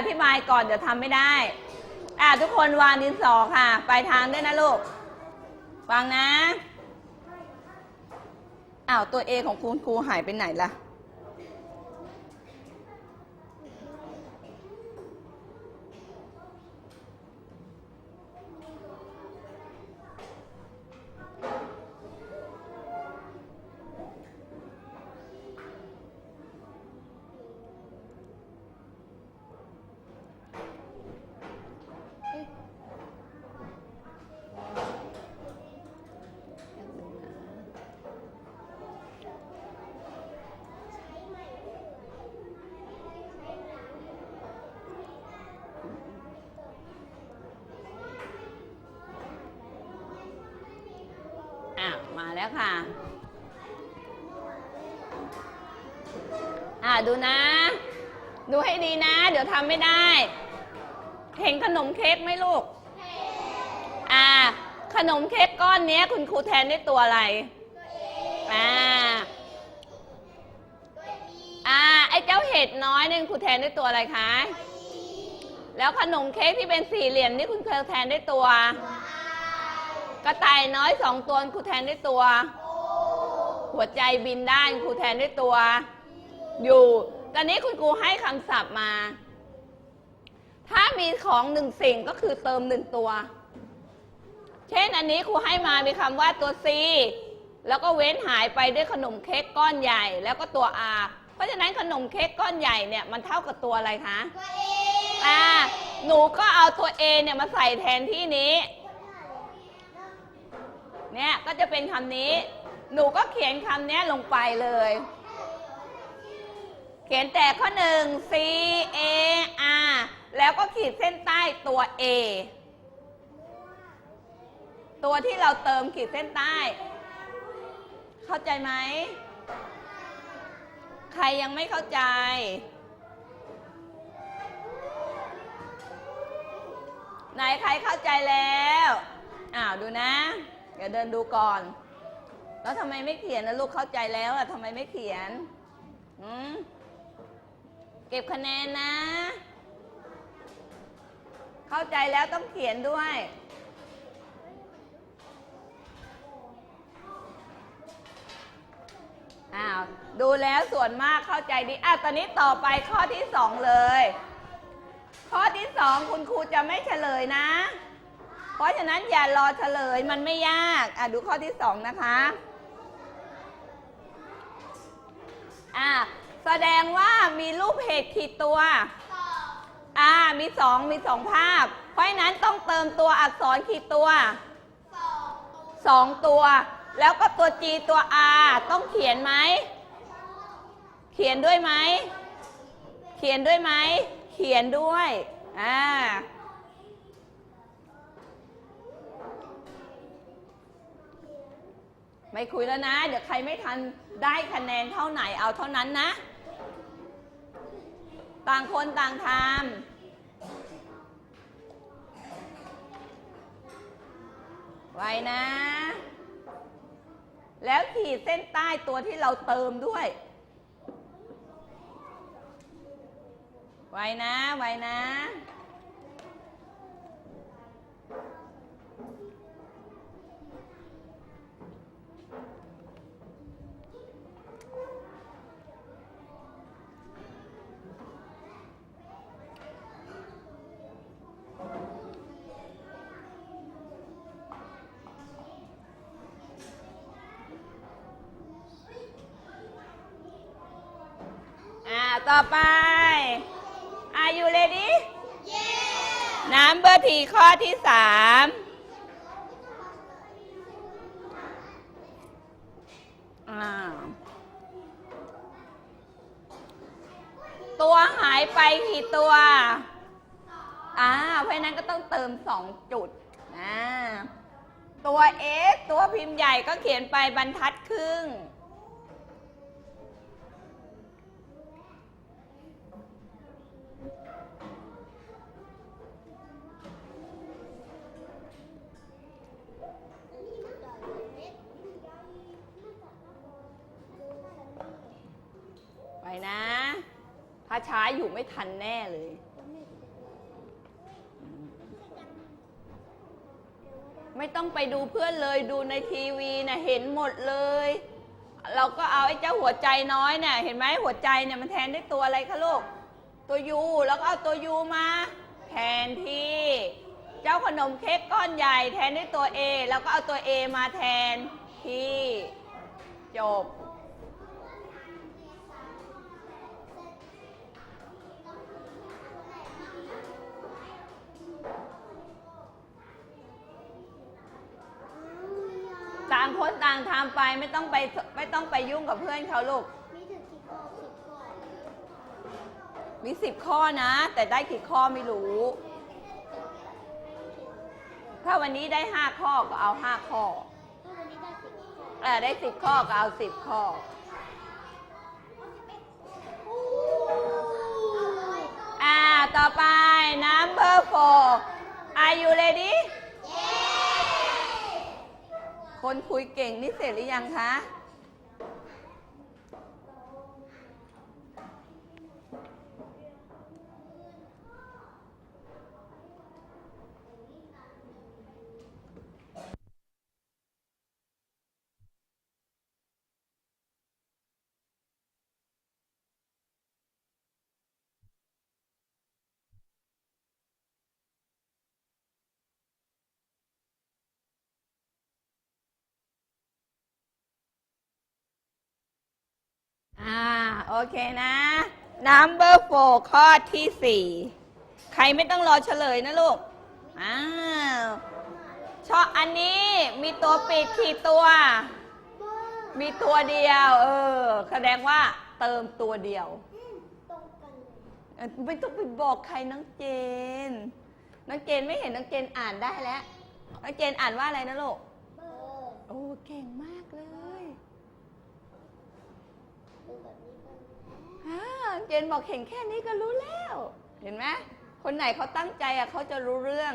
อธิบายก่อน เดี๋ยวทำไม่ได้ อะทุกคนวางดินสอค่ะ ปลายทางด้วยนะลูกฟังนะ อ้าว ตัวเอของคุณครูหายไปไหนล่ะ อะ มาแล้วค่ะ อะดูนะ ดูให้ดีนะ เดี๋ยวทำไม่ได้ เห็นขนมเค้กไหมลูก อ่า ขนมเค้กก้อนนี้คุณครูแทนด้วยตัวอะไร อ่า อ่า ไอ้เจ้าเห็ดน้อยเนี่ยคุณครูแทนด้วยตัวอะไรคะ แล้วขนมเค้กที่เป็นสี่เหลี่ยมนี่คุณครูแทนด้วยตัว กระต่ายน้อยสองตัวครูแทนด้วยตัว หัวใจบินได้ครูแทนด้วยตัว อยู่ ตอนนี้คุณครูให้คำศัพท์มา ถ้ามีของหนึ่งสิ่งก็คือเติมหนึ่งตัว เช่นอันนี้ครูให้มามีคำว่าตัว C แล้วก็เว้นหายไปด้วยขนมเค้กก้อนใหญ่ แล้วก็ตัว R เพราะฉะนั้นขนมเค้กก้อนใหญ่เนี่ยมันเท่ากับตัวอะไรคะอ่า หนูก็เอาตัว A เนี่ยมาใส่แทนที่นี้ เนี่ยก็จะเป็นคำนี้ หนูก็เขียนคำนี้ลงไปเลย เขียนแต่ข้อหนึ่ง C A R แล้วก็ขีดเส้นใต้ตัว A ตัวที่เราเติมขีดเส้นใต้ เข้าใจไหม ใครยังไม่เข้าใจไหนใครเข้าใจแล้ว อ้าว ดูนะ เดินดูก่อน แล้วทำไมไม่เขียนนะลูกเข้าใจแล้วอะทำไมไม่เขียนหืมเก็บคะแนนนะ เข้าใจแล้วต้องเขียนด้วยอ้าวดูแล้วส่วนมากเข้าใจดีอะตอนนี้ต่อไปข้อที่สองเลย ข้อที่สองคุณครูจะไม่เฉลยนะ เพราะฉะนั้นอย่ารอเฉลยมันไม่ยาก อะดูข้อที่สองนะคะอะแสดงว่ามีรูปเห็ดขีดตัวอ่ามีสองมีสองภาพ เพราะฉะนั้นต้องเติมตัวอักษรขีดตัวสองตัว แล้วก็ตัว G ตัว R ต้องเขียนไหม เขียนด้วยไหม เขียนด้วยไหม เขียนด้วย อ่า ไม่คุยแล้วนะ เดี๋ยวใครไม่ทันได้คะแนนเท่าไหนเอาเท่านั้นนะ ต่างคนต่างทำไว้นะ แล้วขีดเส้นใต้ตัวที่เราเติมด้วย ไว้นะ ไว้นะ อ่า ต่อไป Are you ready น้ำเบอร์ทีข้อที่สามอ่าตัวหายไปกี่ตัวอ่าเพราะฉะนั้นก็ต้องเติมสองจุดอ่าตัว x ตัวพิมพ์ใหญ่ก็เขียนไปบรรทัดครึ่ง ช้าอยู่ไม่ทันแน่เลย ไม่ต้องไปดูเพื่อนเลยดูในทีวีนะเห็นหมดเลย เราก็เอาไอ้เจ้าหัวใจน้อยเนี่ยเห็นไหมหัวใจเนี่ยมันแทนด้วยตัวอะไรคะลูก ตัวยูแล้วก็เอาตัวยูมาแทนที่ เจ้าขนมเค้กก้อนใหญ่แทนด้วยตัว A แล้วก็เอาตัว A มาแทนที่จบางคนต่างทำไปไม่ต้องไปไม่ต้องไปยุ่งกับเพื่อนเขาลูก มีถึงกี่ข้อสิบข้อมีสิบข้อนะ แต่ได้กี่ข้อไม่รู้ ถ้าวันนี้ได้ห้าข้อก็เอาห้าข้อถ้าวันนี้ได้สิบข้อเออได้สิบข้อก็เอาสิบข้อ อ่า ต่อไป number four are you ready คนคุยเก่งนี่เสร็จหรือยังคะ อ่า โอเคนะ number four ข้อที่สี่ใครไม่ต้องรอเฉลยนะลูก อ้าวชอบอันนี้มีตัวปิดขีดตัว มีตัวเดียว เออ แสดงว่าเติมตัวเดียวตรงกันเลยเอ่อไม่ต้องไปบอกใครน้องเจน น้องเจนไม่เห็นน้องเจนอ่านได้แล้ว น้องเจนอ่านว่าอะไรนะลูกเบอร์โอ้ เก่งมากเลย ดูแบบนี้กัน อ่าเจนบอกเห็นแค่นี้ก็รู้แล้ว เห็นไหมคนไหนเขาตั้งใจอะเขาจะรู้เรื่อง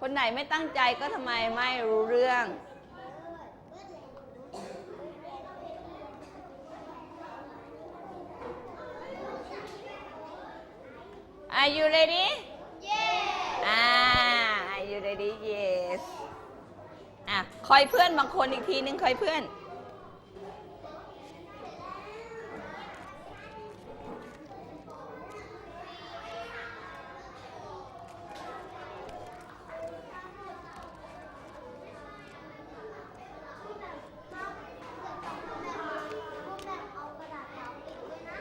คนไหนไม่ตั้งใจก็ทำไมไม่รู้เรื่อง Are you ready? เย้อ่า Are you ready? Yes อะคอยเพื่อนบางคนอีกทีนึงคอยเพื่อน เอากระดาษขาวปิดด้วยนะ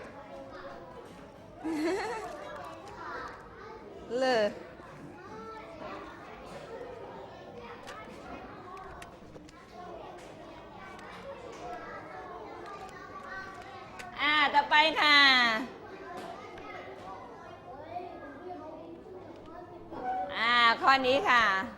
เลย อ่า ต่อไปค่ะ อ่า ข้อนี้ค่ะ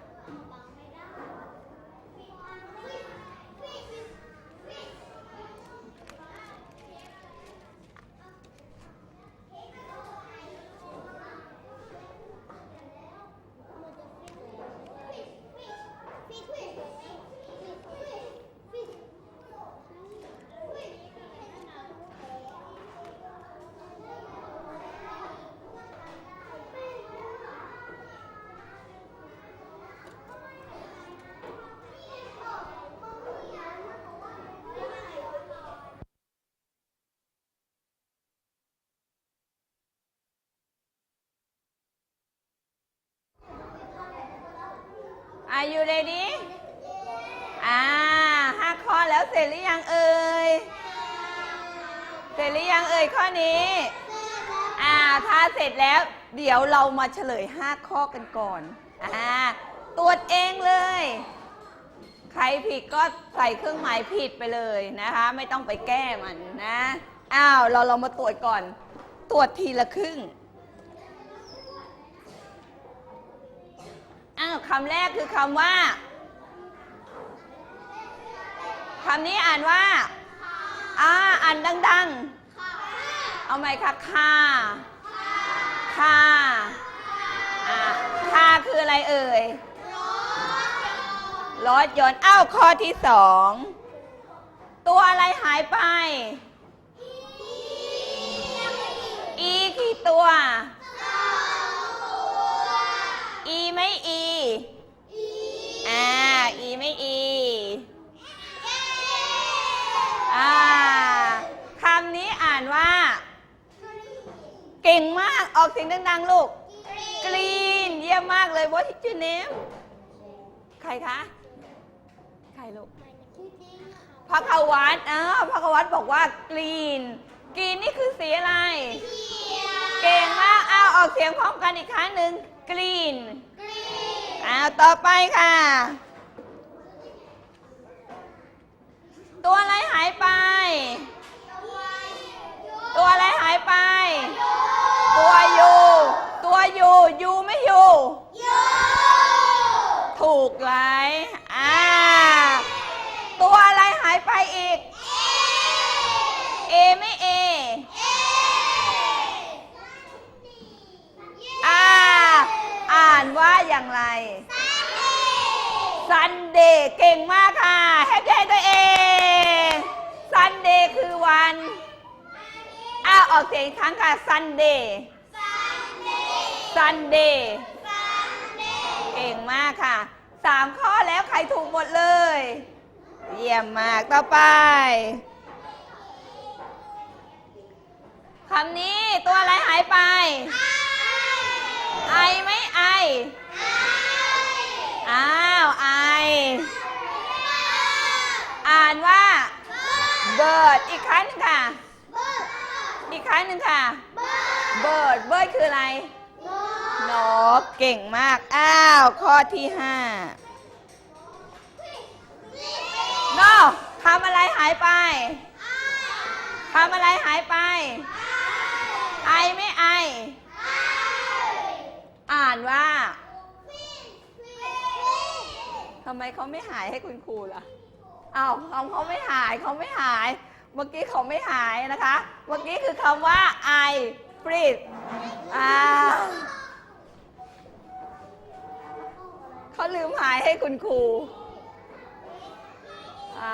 Are you ready อ่าห้าข้อแล้วเสร็จหรือยังเอ่ย เสร็จหรือยังเอ่ยข้อนี้ อ่า ถ้าเสร็จแล้ว เดี๋ยวเรามาเฉลย5ข้อกันก่อน อ่า ตรวจเองเลย ใครผิดก็ใส่เครื่องหมายผิดไปเลยนะคะ ไม่ต้องไปแก้มันนะ อ้าว เราเรามาตรวจก่อน ตรวจทีละครึ่ง อ้าวคำแรกคือคำว่าคำนี้อ่านว่าอ่าอ่านดังๆ เอาไหมคะค่าค่าอ่าค่าคืออะไรเอ่ยรถยนต์อ้าวข้อที่สองตัวอะไรหายไป อีกี่ตัว ไม่อีอ่าอีไม่อีอ่าคำนี้อ่านว่า เก่งมากออกเสียงดังๆลูกกรีนเยี่ยมมากเลย What is your name ใครคะ ใครลูกพักวัตอ่าพักวัตบอกว่ากรีนกรีนนี่คือสีอะไร เก่งมากอ้าวออกเสียงพร้อมกันอีกครั้งหนึ่ง กรีนอ้าวต่อไปค่ะ ตัวอะไรหายไป ตัวอะไรหายไป ตัวยูตัวยูยูไม่อยู่ถูกไหมอ่า ตัวอะไรหายไปอีก เอไม่เอ อ่า อ่าน ว่าอย่างไร ซันเดย์เก่งมากค่ะแฮปปี้ตัวเอง ซันเดย์คือวันอ้าวออกเสียงอีกครั้งค่ะซันเดย์ซันเดย์เก่งมากค่ะสามข้อแล้วใครถูกหมดเลย เยี่ยมมากต่อไปคำนี้ตัวอะไรหายไป ไอไหม่ ไอ อ้าวไอ อ่านว่า bird อีกครั้งหนึงค่ะ อีกครั้งหนึ่งค่ะ bird bird คืออะไร นก เก่งมาก อ้าว ข้อที่ห้านอทำอะไรหายไปทำอะไรหายไป ไอไม่ไอ อ่านว่าทำไมเขาไม่หายให้คุณครูล่ะอ้าวเขาเขาไม่หายเขาไม่หาย เมื่อกี้เขาไม่หายนะคะ เมื่อกี้คือคำว่า I p r e a t อ่าเขาลืมหายให้คุณครูอ่า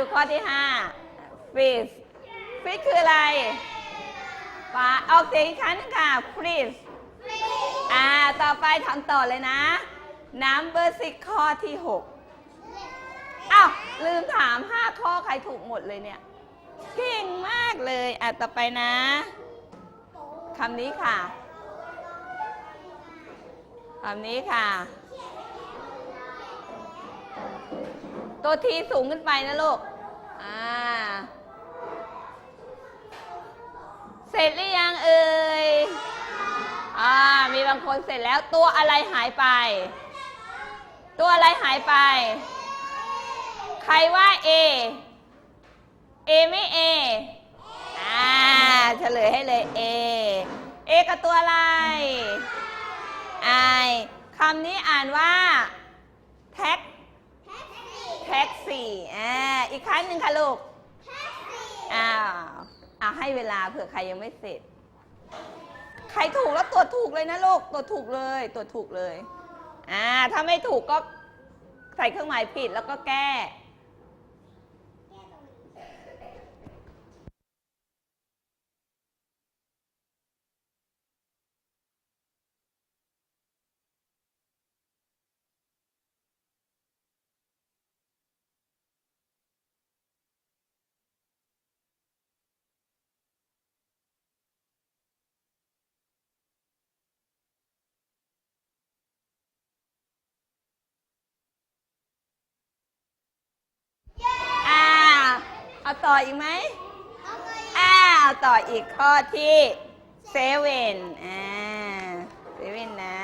ดูข้อที่ห้า fish fish คืออะไรปลาออกเสียงอีกครั้งหนึงค่ะ fish อ่า ต่อไปทำต่อเลยนะ number six ข้อที่หกอ้าว ลืมถามห้าข้อใครถูกหมดเลยเนี่ย เก่งมากเลย อะ ต่อไปนะคำนี้ค่ะคำนี้ค่ะ ตัวทีสูงขึ้นไปนะลูก อ่า เสร็จหรือยังเอ่ย อ่า มีบางคนเสร็จแล้วตัวอะไรหายไป ตัวอะไรหายไป ใครว่า A A ไม่ A อ่าเฉลยให้เลย A A กับตัวอะไร I คำนี้อ่านว่าแท็กแท็กซี่อ่าอีกครั้งหนึ่งค่ะลูกอ้าวอ่า ให้เวลาเผื่อใครยังไม่เสร็จ ใครถูกแล้วตรวจถูกเลยนะลูกตรวจถูกเลยตรวจถูกเลย อ่า ถ้าไม่ถูกก็ใส่เครื่องหมายผิดแล้วก็แก้ อ่า เอา ต่ออีกไหมอ่าเอาต่ออีกข้อที่เซเว่นอ่าเซเว่นนะ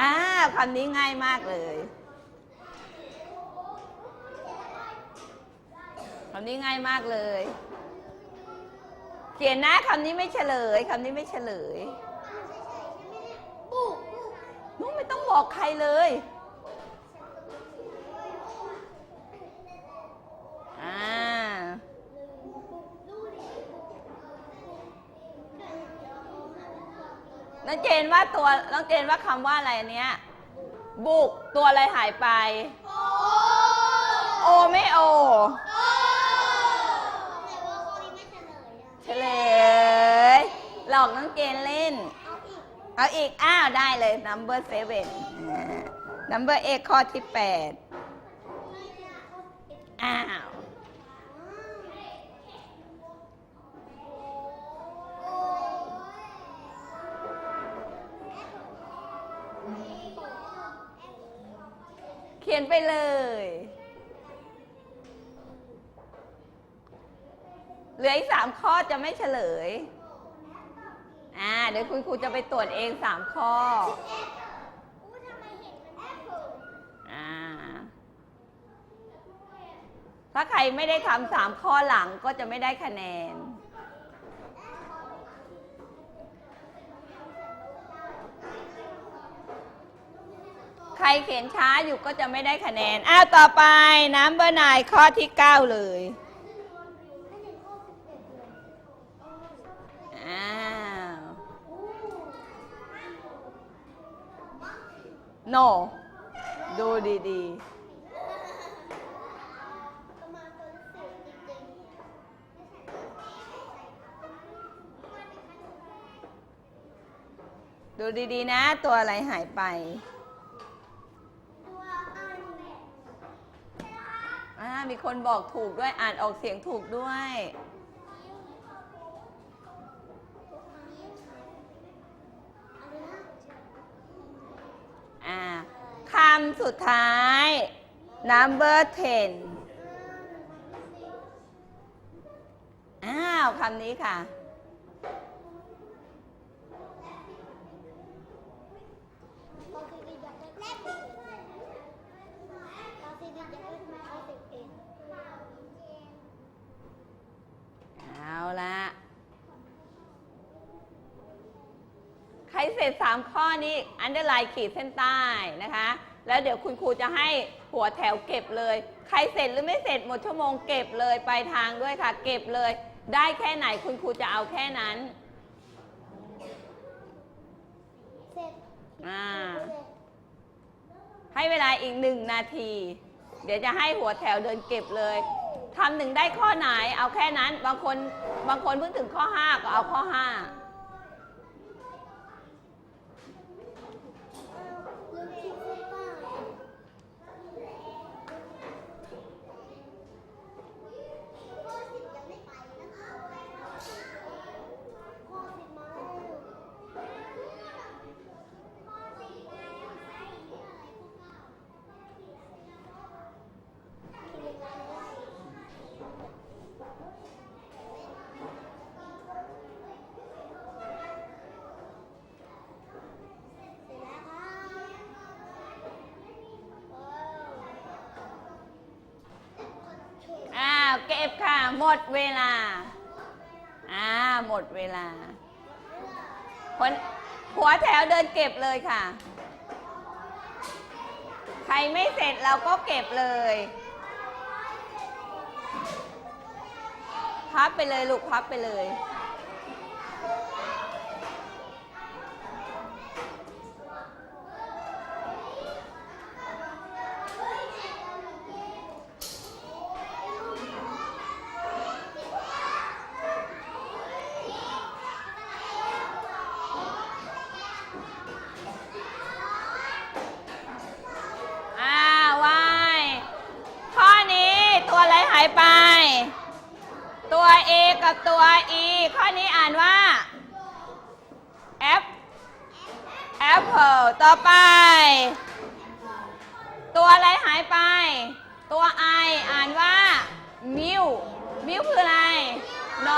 อ่าคำนี้ง่ายมากเลยคำนี้ง่ายมากเลย เขียนนะคำนี้ไม่เฉลยคำนี้ไม่เฉลย นู้ไม่ ต้องบอกใครเลยอ่าน้องเจนว่าตัวน้องเจนว่าคำว่าอะไรอันเนี้ย บุกตัวอะไรหายไป โอไม่โอเฉลยหลอกน้องเจนเล่น เอาอีก อ้าว ได้เลย number seven อ่า number eight ข้อที่แปดอ้าว เขียนไปเลย เหลืออีกสามข้อจะไม่เฉลย ดี๋ยวคุณครูจะไปตรวจเองสามข้อ อ่า ถ้าใครไม่ได้ทำสามข้อหลังก็จะไม่ได้คะแนน ใครเขียนช้าอยู่ก็จะไม่ได้คะแนน อ้าว ต่อไปน้ำเบอร์นายข้อที่9เลยอ้าว no ดูดีๆ ดูดีๆ นะ ตัวอะไรหายไปอ่ามีคนบอกถูกด้วย อ่านออกเสียงถูกด้วย อ่า คำสุดท้าย number 10 อ้าวคำนี้ค่ะ เอาละ ใครเสร็จสามข้อนี้อันเดอร์ไลน์ขีดเส้นใต้นะคะ แล้วเดี๋ยวคุณครูจะให้หัวแถวเก็บเลย ใครเสร็จหรือไม่เสร็จหมดชั่วโมงเก็บเลยไปลายทางด้วยค่ะ เก็บเลย ได้แค่ไหนคุณครูจะเอาแค่นั้นเสร็จอ่าให้เวลาอีกหนึ่งนาที เดี๋ยวจะให้หัวแถวเดินเก็บเลยทำหนึ่งได้ข้อไหนเอาแค่นั้น บางคนบางคนเพิ่งถึงข้อ 5 ก็เอาข้อ 5 ลืมคิดเส้นใต้ข้อสิบยังไม่ไปนะคะข้อสิบมาแล้ว เสร็จแล้วครับว้าว อ้าวเก็บค่ะ หมดเวลา อ่า หมดเวลาคนหัวแถวเดินเก็บเลยค่ะ ใครไม่เสร็จเราก็เก็บเลย พับไปเลยลูกพับไปเลย บิ้วคืออะไร น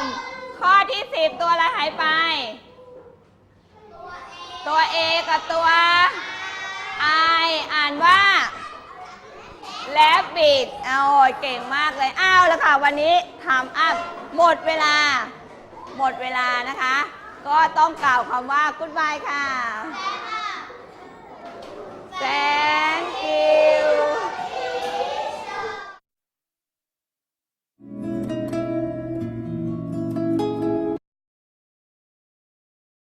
ม ข้อที่สิบตัวอะไรหายไป ตัวเอกับตัวไออ่านว่าแลบบิดเอาเก่งมากเลย อ้าวแล้วค่ะ วันนี้ทำอัพหมดเวลา หมดเวลานะคะ ก็ต้องกล่าวคำว่า goodbye ค่ะ thank you